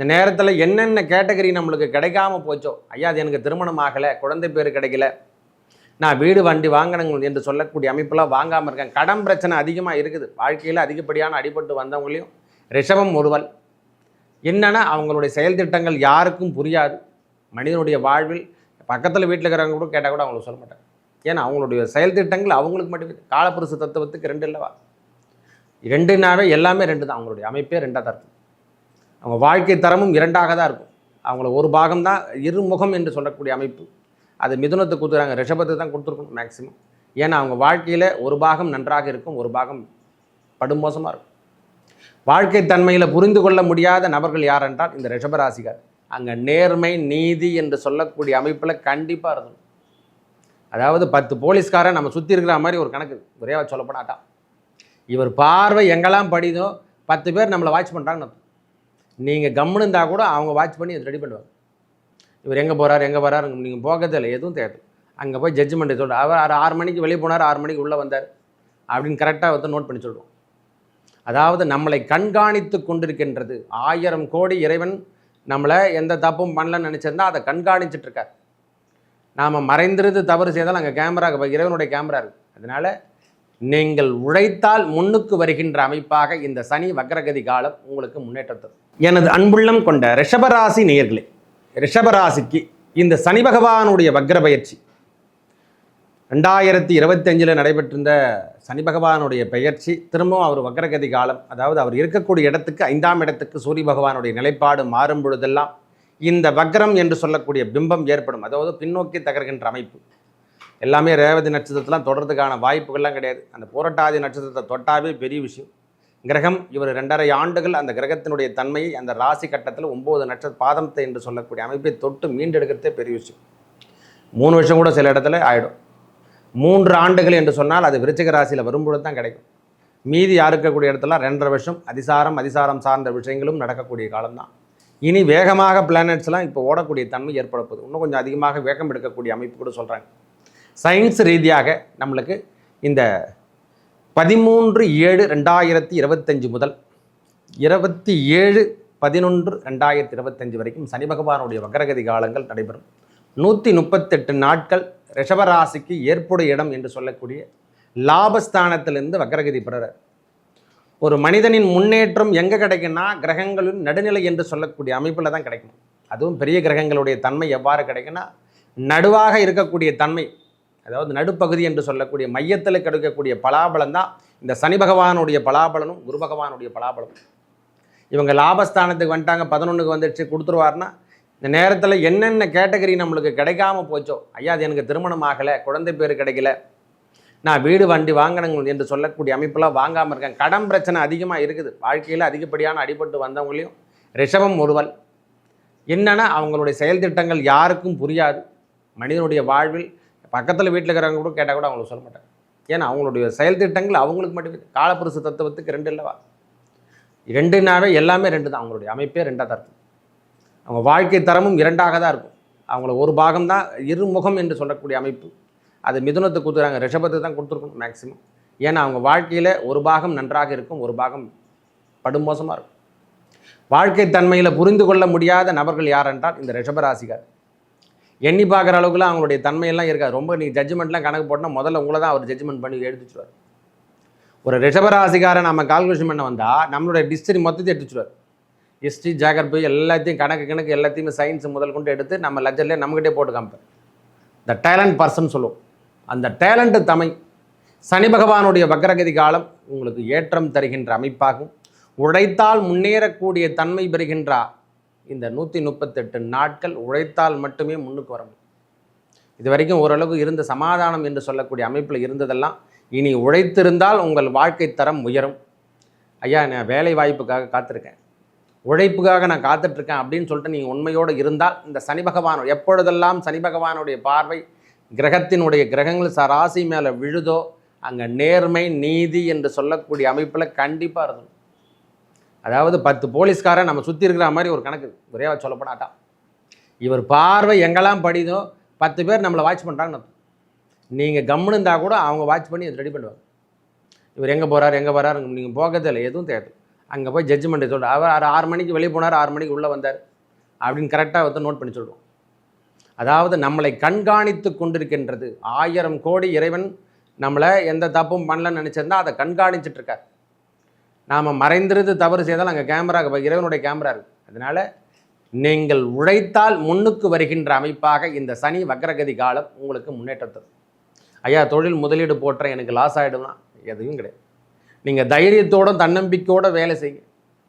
இந்த நேரத்தில் என்னென்ன கேட்டகரி நம்மளுக்கு கிடைக்காம போச்சோ ஐயா அது எனக்கு திருமணம் ஆகலை குழந்தை பேர் கிடைக்கல நான் வீடு வண்டி வாங்கினங்க என்று சொல்லக்கூடிய அமைப்பெல்லாம் வாங்காமல் இருக்கேன். கடன் பிரச்சனை அதிகமாக இருக்குது. வாழ்க்கையில் அதிகப்படியான அடிபட்டு வந்தவங்களையும் ரிஷபம் ஒருவல் என்னென்னா அவங்களுடைய செயல் திட்டங்கள் யாருக்கும் புரியாது. மனிதனுடைய வாழ்வில் பக்கத்தில் வீட்டில் இருக்கிறவங்க கூட கேட்டால் கூட அவங்களுக்கு சொல்ல மாட்டாங்க. ஏன்னா அவங்களுடைய செயல் திட்டங்கள் அவங்களுக்கு மட்டுமே. காலப்புருஷ தத்துவத்துக்கு ரெண்டு இல்லவா? ரெண்டுனாவே எல்லாமே ரெண்டு தான் அவங்களுடைய அமைப்பே ரெண்டாக தான் இருக்கும் அவங்க வாழ்க்கை தரமும் இரண்டாக தான் இருக்கும். அவங்கள ஒரு பாகம் தான் இருமுகம் என்று சொல்லக்கூடிய அமைப்பு. அது மிதுனத்தை கொடுத்துறாங்க. ரிஷபத்தை தான் கொடுத்துருக்கணும் மேக்ஸிமம் ஏன்னா அவங்க வாழ்க்கையில் ஒரு பாகம் நன்றாக இருக்கும் ஒரு பாகம் படுமோசமாக இருக்கும். வாழ்க்கை தன்மையில் புரிந்து கொள்ள முடியாத நபர்கள் யார் என்றால் இந்த ரிஷபராசிகார் அங்கே நேர்மை நீதி என்று சொல்லக்கூடிய அமைப்பில் கண்டிப்பாக இருக்கணும். அதாவது பத்து போலீஸ்காரன் நம்ம சுற்றி இருக்கிற மாதிரி ஒரு கணக்கு விரைவாக சொல்லப்படாட்டான். இவர் பார்வை எங்கெல்லாம் படிதோ பத்து பேர் நம்மளை வாட்ச் பண்ணுறாங்கன்னு நீங்கள் கம்முன்னு இருந்தால் கூட அவங்க வாட்ச் பண்ணி அதை ரெடி பண்ணுவாங்க. இவர் எங்கே போகிறார் எங்கே வராரு நீங்கள் போகிறதே இல்லை எதுவும் தேவை அங்கே போய் ஜட்ஜ்மெண்ட் சொல்ற அவர் ஆறு- ஆறு மணிக்கு வெளியே போனார் ஆறு மணிக்கு உள்ளே வந்தார் அப்படின்னு கரெக்டாக வந்து நோட் பண்ணி சொல்லுவோம் அதாவது நம்மளை கண்காணித்து கொண்டிருக்கின்றது ஆயிரம் கோடி இறைவன் நம்மளை எந்த தப்பும் பண்ணலன்னு நினச்சிருந்தா அதை கண்காணிச்சிட்ருக்கார் நாம் மறைந்திருந்து தவறு செய்தால் அங்கே கேமரா இறைவனுடைய கேமரா இருக்குது அதனால் நீங்கள் உழைத்தால் முன்னுக்கு வருகின்ற அமைப்பாக இந்த சனி வக்ரகதி காலம் உங்களுக்கு முன்னேற்றத்தை எனது அன்புள்ளம் கொண்ட ரிஷபராசி நேயர்களே ரிஷபராசிக்கு இந்த சனி பகவானுடைய வக்ர பயிற்சி. ரெண்டாயிரத்தி இருபத்தஞ்சில் நடைபெற்றிருந்த சனி பகவானுடைய பெயர்ச்சி திரும்பவும் அவர் வக்ரகதி காலம் அதாவது அவர் இருக்கக்கூடிய இடத்துக்கு ஐந்தாம் இடத்துக்கு சூரிய பகவானுடைய நிலைப்பாடு மாறும் பொழுதெல்லாம் இந்த வக்ரம் என்று சொல்லக்கூடிய பிம்பம் ஏற்படும். அதாவது பின்னோக்கி தகர்கின்ற அமைப்பு. எல்லாமே ரேவதி நட்சத்திரத்தெலாம் தொடர்றதுக்கான வாய்ப்புகள்லாம் கிடையாது. அந்த பூரட்டாதி நட்சத்திரத்தை தொட்டாவே பெரிய விஷயம். கிரகம் இவர் ரெண்டரை ஆண்டுகள் அந்த கிரகத்தினுடைய தன்மையை அந்த ராசி கட்டத்தில் ஒம்பது நட்சத்திர பாதத்தை என்று சொல்லக்கூடிய அமைப்பை தொட்டு மீண்டெடுக்கிறதே பெரிய விஷயம். மூணு வருஷம் கூட சில இடத்துல ஆகிடும் மூன்று ஆண்டுகள் என்று சொன்னால் அது விருச்சிக ராசியில் வரும்பொழுது தான் கிடைக்கும். மீதி இருக்கக்கூடிய இடத்துல ரெண்டரை வருஷம் அதிசாரம் அதிசாரம் சார்ந்த விஷயங்களும் நடக்கக்கூடிய காலம்தான். இனி வேகமாக பிளானட்ஸ்லாம் இப்போ ஓடக்கூடிய தன்மை ஏற்படப்போகுது இன்னும் கொஞ்சம் அதிகமாக வேகம் எடுக்கக்கூடிய அமைப்பு கூட சொல்கிறாங்க சயின்ஸ் ரீதியாக நம்மளுக்கு இந்த பதிமூன்று ஏழு ரெண்டாயிரத்தி இருபத்தஞ்சு முதல் இருபத்தி ஏழு பதினொன்று ரெண்டாயிரத்தி இருபத்தஞ்சு வரைக்கும் சனி பகவானுடைய வக்ரகதி காலங்கள் நடைபெறும். நூற்றி முப்பத்தெட்டு நாட்கள் ரிஷபராசிக்கு ஏற்புடைய இடம் என்று சொல்லக்கூடிய லாபஸ்தானத்திலிருந்து வக்ரகதி பெறுறார். ஒரு மனிதனின் முன்னேற்றம் எங்கே கிடைக்குன்னா கிரகங்களின் நடுநிலை என்று சொல்லக்கூடிய அமைப்பில் தான் கிடைக்கும் அதுவும் பெரிய கிரகங்களுடைய தன்மை எவ்வாறு கிடைக்குன்னா நடுவாக இருக்கக்கூடிய தன்மை அதாவது நடுப்பகுதி என்று சொல்லக்கூடிய மையத்தில் கிடைக்கக்கூடிய பலாபலம் தான் இந்த சனி பகவானுடைய பலாபலனும் குரு பகவானுடைய பலாபலனும் இவங்க லாபஸ்தானத்துக்கு வந்துட்டாங்க பதினொன்றுக்கு வந்துடுச்சு கொடுத்துருவாருன்னா இந்த நேரத்தில் என்னென்ன கேட்டகரி நம்மளுக்கு கிடைக்காம போச்சோ ஐயா அது எனக்கு திருமணம் ஆகலை குழந்தை பேர் கிடைக்கல நான் வீடு வண்டி வாங்கினங்க என்று சொல்லக்கூடிய அமைப்பெல்லாம் வாங்காமல் இருக்கேன். கடன் பிரச்சனை அதிகமாக இருக்குது. வாழ்க்கையில் அதிகப்படியான அடிபட்டு வந்தவங்களையும் ரிஷபம் ஒருவல். என்னென்னா அவங்களுடைய செயல் திட்டங்கள் யாருக்கும் புரியாது. மனிதனுடைய வாழ்வில் பக்கத்தில் வீட்டில் இருக்கிறவங்க கூட கேட்டால் கூட அவங்களுக்கு சொல்ல மாட்டாங்க. ஏன்னா அவங்களுடைய செயல் திட்டங்கள் அவங்களுக்கு மட்டுமே. காலப்புருசு தத்துவத்துக்கு ரெண்டு இல்லைவா? ரெண்டுனாவே எல்லாமே ரெண்டு தான் அவங்களுடைய அமைப்பே ரெண்டாக தான் இருக்கும். அவங்க வாழ்க்கை தரமும் இரண்டாக தான் இருக்கும். அவங்கள ஒரு பாகம் தான் இருமுகம் என்று சொல்லக்கூடிய அமைப்பு. அது மிதுனத்தை கொடுத்துறாங்க. ரிஷபத்தை தான் கொடுத்துருக்கணும் மேக்ஸிமம் ஏன்னா அவங்க வாழ்க்கையில் ஒரு பாகம் நன்றாக இருக்கும் ஒரு பாகம் படுமோசமாக இருக்கும். வாழ்க்கை தன்மையில் புரிந்து கொள்ள முடியாத நபர்கள் யார் என்றால் இந்த ரிஷபராசிகார் எண்ணி பார்க்குற அளவுக்குலாம் அவங்களுடைய தன்மையெல்லாம் இருக்காது. ரொம்ப நீ ஜட்ஜ்மெண்ட்லாம் கணக்கு போட்டால் முதல்ல உங்களை தான் அவர் ஜட்ஜ்மெண்ட் பண்ணி எடுத்துச்சுருவார். ஒரு ரிஷபராசிக்காரை நம்ம கால்குலேஷன் பண்ண வந்தால் நம்மளுடைய டிஸ்டரி மொத்தத்தை எடுத்துச்சுருவார். ஹிஸ்ட்ரி ஜாகிரபி எல்லாத்தையும் கணக்கு கணக்கு எல்லாத்தையுமே சயின்ஸ் முதல் கொண்டு எடுத்து நம்ம லெஜர்லேயே நம்மகிட்டே போட்டு காமிப்பேன் த டேலண்ட் பர்சன் சொல்லுவோம். அந்த டேலண்ட்டு தமை சனி பகவானுடைய வக்ரகதி காலம் உங்களுக்கு ஏற்றம் தருகின்ற அமைப்பாகும். உழைத்தால் முன்னேறக்கூடிய தன்மை பெறுகின்ற இந்த நூற்றி முப்பத்தெட்டு நாட்கள் உழைத்தால் மட்டுமே முன்னுக்கு வர முடியும். இது வரைக்கும் ஓரளவு இருந்த சமாதானம் என்று சொல்லக்கூடிய அமைப்பில் இருந்ததெல்லாம் இனி உழைத்திருந்தால் உங்கள் வாழ்க்கை தரம் உயரும். ஐயா நான் வேலை வாய்ப்புக்காக காத்திருக்கேன். உழைப்புக்காக நான் காத்துட்ருக்கேன் அப்படின்னு சொல்லிட்டு நீங்கள் உண்மையோடு இருந்தால் இந்த சனி பகவான் எப்பொழுதெல்லாம் சனி பகவானுடைய பார்வை கிரகத்தினுடைய கிரகங்கள் சராசி மேலே விழுதோ அங்கே நேர்மை நீதி என்று சொல்லக்கூடிய அமைப்பில் கண்டிப்பாக இருக்கணும். அதாவது பத்து போலீஸ்காரன் நம்ம சுற்றி இருக்கிற மாதிரி ஒரு கணக்கு விரைவாக சொல்லப்படாட்டான். இவர் பார்வை எங்கெல்லாம் படிதோ பத்து பேர் நம்மளை வாட்ச் பண்ணுறாங்கன்னு நீங்கள் கம்முன்னு இருந்தால் கூட அவங்க வாட்ச் பண்ணி அதை ரெடி பண்ணுவாங்க. இவர் எங்கே போகிறார் எங்கே போகிறாரு நீங்கள் போகிறதே இல்லை எதுவும் தேவை அங்கே போய் ஜட்ஜ்மெண்ட்டை சொல்கிறார் அவர் ஆறு- ஆறு மணிக்கு வெளியே போனார் ஆறு மணிக்கு உள்ளே வந்தார் அப்படின்னு கரெக்டாக வந்து நோட் பண்ணி சொல்லுவோம் அதாவது நம்மளை கண்காணித்து கொண்டிருக்கின்றது ஆயிரம் கோடி இறைவன் நம்மளை எந்த தப்பும் பண்ணலன்னு நினச்சிருந்தா அதை கண்காணிச்சிட்டு இருக்கார். நாம் மறைந்திருந்து தவறு செய்தால் அங்கே கேமரா இறைவனுடைய கேமரா இருக்குது அதனால் நீங்கள் உழைத்தால் முன்னுக்கு வருகின்ற அமைப்பாக இந்த சனி வக்ரகதி காலம் உங்களுக்கு முன்னேற்றம் தரும். ஐயா தொழில் முதலீடு போட்டுற எனக்கு லாஸ் ஆகிடும்னா எதுவும் கிடையாது. நீங்கள் தைரியத்தோட தன்னம்பிக்கையோடு வேலை செய்யுங்க.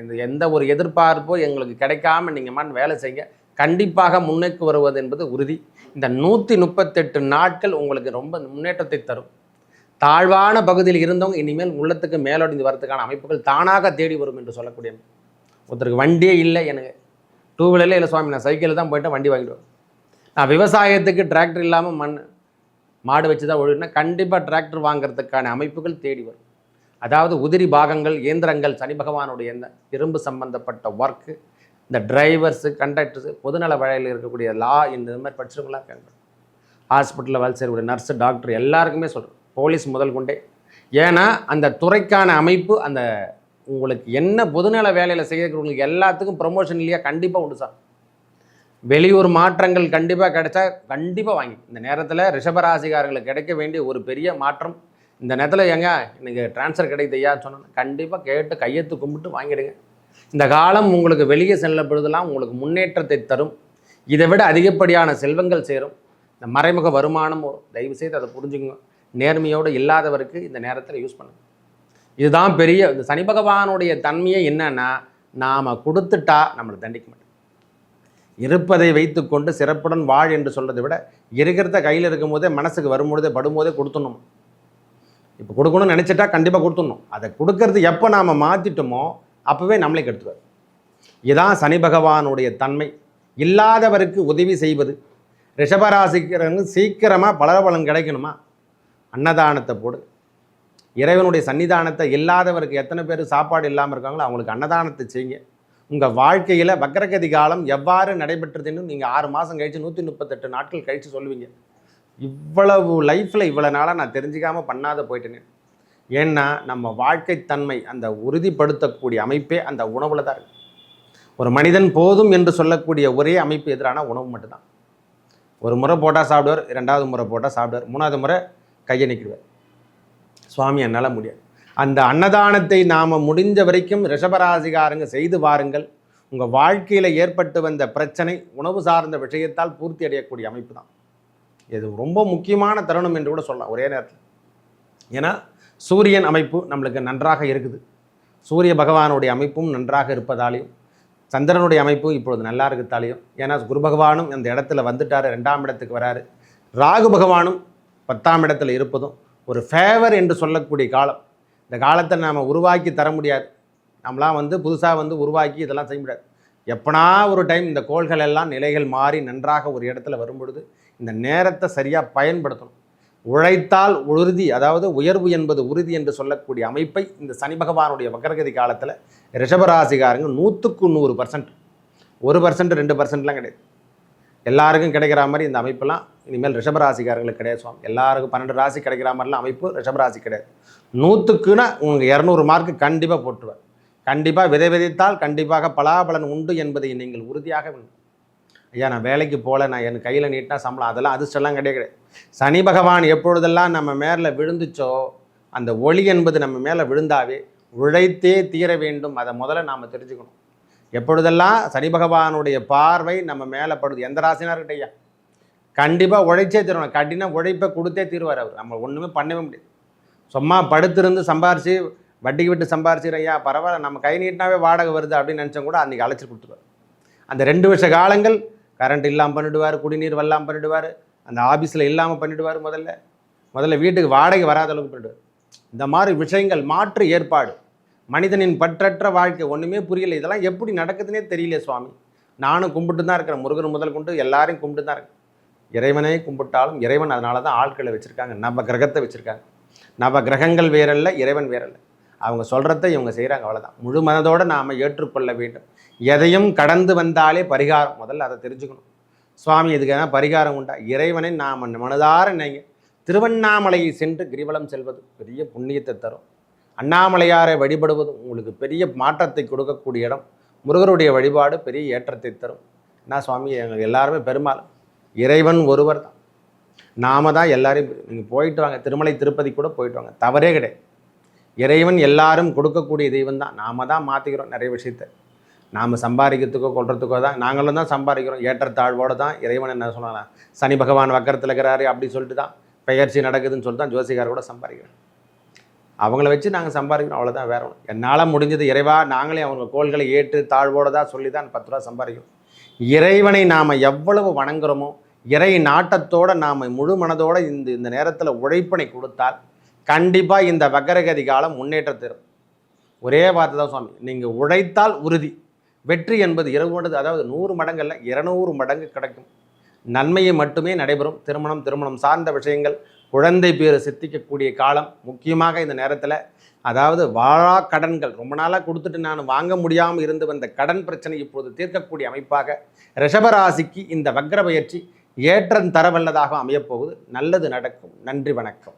இந்த எந்த ஒரு எதிர்பார்ப்போ எங்களுக்கு கிடைக்காம நீங்கள் வேலை செய்யுங்க. கண்டிப்பாக முன்னுக்கு வருவது என்பது உறுதி. இந்த நூற்றி முப்பத்தெட்டு நாட்கள் உங்களுக்கு ரொம்ப முன்னேற்றத்தை தரும். தாழ்வான பகுதியில் இருந்தவங்க இனிமேல் உள்ளத்துக்கு மேலோடி வரதுக்கான அமைப்புகள் தானாக தேடி வரும் என்று சொல்லக்கூடிய ஒருத்தருக்கு வண்டியே இல்லை எனக்கு. டூ வீலரில் இல்லை சுவாமி நான் சைக்கிளில் தான் போயிட்டு வண்டி வாங்கிடுவேன் நான் விவசாயத்துக்கு டிராக்டர் இல்லாமல் மண் மாடு வச்சு தான் ஒழுகினா கண்டிப்பாக டிராக்டர் வாங்குறதுக்கான அமைப்புகள் தேடி வரும். அதாவது உதிரி பாகங்கள் இயந்திரங்கள் சனி பகவானுடைய இந்த இரும்பு சம்பந்தப்பட்ட ஒர்க்கு இந்த டிரைவர்ஸு கண்டக்டர்ஸு பொதுநல வழியில் இருக்கக்கூடிய லா இந்த மாதிரி படிச்சவங்களாம் இருக்காங்க ஹாஸ்பிட்டலில் வேலை செய்யக்கூடிய நர்ஸு டாக்டர் எல்லாருக்குமே சொல்கிறேன் போலீஸ் முதல் கொண்டே. ஏன்னா அந்த துறைக்கான அமைப்பு அந்த உங்களுக்கு என்ன பொதுநல வேலையில் செய்யறவங்களுக்கு எல்லாத்துக்கும் ப்ரொமோஷன் இல்லையா? கண்டிப்பாக உண்டு சார். வெளியூர் மாற்றங்கள் கண்டிப்பாக கிடைச்சா கண்டிப்பாக வாங்கி. இந்த நேரத்தில் ரிஷபராசிகாரங்களுக்கு கிடைக்க வேண்டிய ஒரு பெரிய மாற்றம். இந்த நேரத்தில் எங்க எனக்கு ட்ரான்ஸ்ஃபர் கிடைக்குதையா சொன்னோன்னா கண்டிப்பாக கேட்டு கையெழுத்து கும்பிட்டு வாங்கிடுங்க. இந்த காலம் உங்களுக்கு வெளியே செல்லப்படுதெல்லாம் உங்களுக்கு முன்னேற்றத்தை தரும். இதை விட அதிகப்படியான செல்வங்கள் சேரும். இந்த மறைமுக வருமானம் வரும். தயவு செய்து அதை புரிஞ்சுக்கோங்க. நேர்மையோடு இல்லாதவருக்கு இந்த நேரத்தில் யூஸ் பண்ணுங்க. இதுதான் பெரிய இந்த சனி பகவானுடைய தன்மையே என்னன்னா நாம் கொடுத்துட்டா நம்மளை தண்டிக்க மாட்டோம். இருப்பதை வைத்துக்கொண்டு சிறப்புடன் வாழ் என்று சொல்கிறத விட இருக்கிறத கையில் இருக்கும்போதே மனசுக்கு வரும்பொழுதே படும்போதே கொடுத்துடணும். இப்போ கொடுக்கணும்னு நினச்சிட்டா கண்டிப்பாக கொடுத்துடணும். அதை கொடுக்கறது எப்போ நாம் மாற்றிட்டோமோ அப்போவே நம்மளே கெடுத்துவார் இதுதான் சனி பகவானுடைய தன்மை. இல்லாதவருக்கு உதவி செய்வது. ரிஷபராசிக்கிறவங்க சீக்கிரமாக பலபலன் கிடைக்கணுமா? அன்னதானத்தை போடு. இறைவனுடைய சன்னிதானத்தை இல்லாதவருக்கு எத்தனை பேர் சாப்பாடு இல்லாமல் இருக்காங்களோ அவங்களுக்கு அன்னதானத்தை செய்யுங்க. உங்கள் வாழ்க்கையில் வக்கரகதி காலம் எவ்வாறு நடைபெற்றதுன்னு நீங்கள் ஆறு மாதம் கழித்து நூற்றி முப்பத்தெட்டு நாட்கள் கழித்து சொல்லுவீங்க. இவ்வளவு லைஃப்பில் இவ்வளோ நாளாக நான் தெரிஞ்சுக்காம பண்ணாத போயிட்டேனே. ஏன்னா நம்ம வாழ்க்கைத்தன்மை அந்த உறுதிப்படுத்தக்கூடிய அமைப்பே அந்த உணவில் தான் இருக்குது ஒரு மனிதன் போதும் என்று சொல்லக்கூடிய ஒரே அமைப்பு எதிரான உணவு மட்டும்தான். ஒரு முறை போட்டால் சாப்பிடுவார் ரெண்டாவது முறை போட்டால் சாப்பிடுவார் மூணாவது முறை கையை நிற்கிறவர் சுவாமி என்னால் முடியாது. அந்த அன்னதானத்தை நாம் முடிஞ்ச வரைக்கும் ரிஷபராசிகாரங்க செய்து வாருங்கள். உங்கள் வாழ்க்கையில் ஏற்பட்டு வந்த பிரச்சனை உணவு சார்ந்த விஷயத்தால் பூர்த்தி அடையக்கூடிய அமைப்பு தான். இது ரொம்ப முக்கியமான தருணம் என்று கூட சொல்லலாம் ஒரே நேரத்தில். ஏன்னா சூரியன் அமைப்பு நம்மளுக்கு நன்றாக இருக்குது. சூரிய பகவானுடைய அமைப்பும் நன்றாக இருப்பதாலையும் சந்திரனுடைய அமைப்பு இப்பொழுது நல்லா இருக்கிறதாலையும் ஏன்னா குரு பகவானும் அந்த இடத்துல வந்துட்டார் ரெண்டாம் இடத்துக்கு வராரு. ராகு பகவானும் பத்தாம் இடத்துல இருப்பதும் ஒரு ஃபேவர் என்று சொல்லக்கூடிய காலம். இந்த காலத்தை நாம் உருவாக்கி தர முடியாது. நம்மளாம் வந்து புதுசாக வந்து உருவாக்கி இதெல்லாம் செய்ய முடியாது. எப்பனா ஒரு டைம் இந்த கோள்கள் எல்லாம் நிலைகள் மாறி நன்றாக ஒரு இடத்துல வரும்பொழுது இந்த நேரத்தை சரியாக பயன்படுத்தணும். உழைத்தால் உறுதி அதாவது உயர்வு என்பது உறுதி என்று சொல்லக்கூடிய அமைப்பை இந்த சனி பகவானுடைய வக்கரகதி காலத்தில் ரிஷபராசிகாரங்க நூற்றுக்கு நூறு பர்சன்ட் ஒரு பர்சன்ட் ரெண்டு பர்சன்ட்லாம் கிடையாது. எல்லாருக்கும் கிடைக்கிற மாதிரி இந்த அமைப்பெல்லாம் இனிமேல் ரிஷபராசிக்காரங்களுக்கு கிடையாது சுவாமி. எல்லாருக்கும் பன்னெண்டு ராசி கிடைக்கிற மாதிரிலாம் அமைப்பு ரிஷபராசி கிடையாது. நூற்றுக்குன்னா உங்கள் இரநூறு மார்க்கு கண்டிப்பாக போட்டுருவேன். கண்டிப்பாக விதை விதைத்தால் கண்டிப்பாக பலாபலன் உண்டு என்பதை நீங்கள் உறுதியாக வேண்டும் ஐயா நான் வேலைக்கு போகல நான் என் கையில் நீட்டினா சம்பளம் அதெல்லாம் அதிர்ஷ்டம்லாம் கிடையாது கிடையாது. சனி பகவான் எப்பொழுதெல்லாம் நம்ம மேலே விழுந்துச்சோ அந்த ஒளி என்பது நம்ம மேலே விழுந்தாவே உழைத்தே தீர வேண்டும். அதை முதல்ல நாம் தெரிஞ்சுக்கணும். எப்பொழுதெல்லாம் சனி பகவானுடைய பார்வை நம்ம மேலே படுது? எந்த ராசினா ஐயா? கண்டிப்பாக உழைச்சே தருவாங்க கடின உழைப்பை கொடுத்தே தீருவார் அவர். நம்ம ஒன்றுமே பண்ணவே முடியாது. சும்மா படுத்திருந்து சம்பாரிச்சு வட்டிக்கு விட்டு சம்பாரிச்சிடும் ஐயா பரவாயில்ல நம்ம கை நீட்டினாவே வாடகை வருது அப்படின்னு நினச்சோம் கூட அன்றைக்கி அழைச்சி கொடுத்துருவார். அந்த ரெண்டு வருஷ காலங்கள் கரண்ட் இல்லாமல் பண்ணிடுவார் குடிநீர் வெள்ளாமல் பண்ணிடுவார் அந்த ஆஃபீஸில் இல்லாமல் பண்ணிடுவார் முதல்ல. முதல்ல வீட்டுக்கு வாடகை வராத அளவுக்கு பண்ணிடுவார். இந்த மாதிரி விஷயங்கள் மாற்று ஏற்பாடு மனிதனின் பற்றற்ற வாழ்க்கை ஒன்றுமே புரியல. இதெல்லாம் எப்படி நடக்குதுன்னே தெரியல சுவாமி. நானும் கும்பிட்டு தான் இருக்கிறேன். முருகன் முதல் கொண்டு எல்லாரையும் கும்பிட்டு தான் இருக்கேன். இறைவனை கும்பிட்டாலும் இறைவன் அதனால தான் ஆட்களை வச்சுருக்காங்க. நம்ம கிரகத்தை வச்சுருக்காங்க. நவ கிரகங்கள் வேறல்ல இறைவன் வேறல்ல. அவங்க சொல்கிறத இவங்க செய்கிறாங்க அவ்வளோதான் முழு மனதோடு நாம் ஏற்றுக்கொள்ள வேண்டும். எதையும் கடந்து வந்தாலே பரிகாரம். முதல்ல அதை தெரிஞ்சுக்கணும். சுவாமி இதுக்கான பரிகாரம் உண்டா? இறைவனை நாம் மனதார நினைங்க. திருவண்ணாமலையை சென்று கிரிவலம் செல்வது பெரிய புண்ணியத்தை தரும். அண்ணாமலையாரை வழிபடுவதும் உங்களுக்கு பெரிய மாற்றத்தை கொடுக்கக்கூடிய இடம். முருகருடைய வழிபாடு பெரிய ஏற்றத்தை தரும். என்ன சுவாமி எங்கள் எல்லாருமே பெருமாள். இறைவன் ஒருவர் தான். நாம தான் எல்லாரையும் நீங்கள் போயிட்டு வாங்க திருமலை திருப்பதி கூட போயிட்டு வாங்க. தவறே கிடையாது. இறைவன் எல்லாரும் கொடுக்கக்கூடிய தெய்வம் தான். நாம தான் மாற்றிக்கிறோம் நிறைய விஷயத்தை. நாம் சம்பாதிக்கிறதுக்கோ கொள்றதுக்கோ தான் நாங்களும் தான் சம்பாதிக்கிறோம். ஏற்றத்தாழ்வோடு தான் இறைவன் என்ன சொல்லலாம் சனி பகவான் வக்கரத்தில் இருக்கிறாரு அப்படி சொல்லிட்டு தான் பெயர்ச்சி நடக்குதுன்னு சொல்லிட்டு தான் ஜோசிகார் கூட சம்பாதிக்கிறோம் அவங்கள வச்சு நாங்கள் சம்பாதிக்கிறோம் அவ்வளோதான் வேற ஒன்று என்னால் முடிஞ்சது இறைவா நாங்களே அவங்க கோள்களை ஏற்று தாழ்வோடு தான் சொல்லி தான் பத்து ரூபா சம்பாதிக்கிறோம். இறைவனை நாம் எவ்வளவு வணங்குறோமோ இறை நாட்டத்தோட நாம் முழு மனதோடு இந்த இந்த நேரத்தில் உழைப்பினை கொடுத்தால் கண்டிப்பாக இந்த வக்கரகதி காலம் முன்னேற்றம் தரும். ஒரே வார்த்தை தான் சுவாமி நீங்கள் உழைத்தால் உறுதி. வெற்றி என்பது இரவு அதாவது நூறு மடங்கள்ல இருநூறு மடங்கு கிடைக்கும். நன்மையை மட்டுமே நடைபெறும். திருமணம் திருமணம் சார்ந்த விஷயங்கள் குழந்தை பேர் சித்திக்கக்கூடிய காலம் முக்கியமாக இந்த நேரத்தில் அதாவது வாழா கடன்கள். ரொம்ப நாளாக கொடுத்துட்டு நான் வாங்க முடியாமல் இருந்து வந்த கடன் பிரச்சனை இப்போது தீர்க்கக்கூடிய அமைப்பாக ரிஷபராசிக்கு இந்த வக்ர பயிற்சி ஏற்றம் தரவல்லதாக அமையப்போகுது. நல்லது நடக்கும். நன்றி வணக்கம்.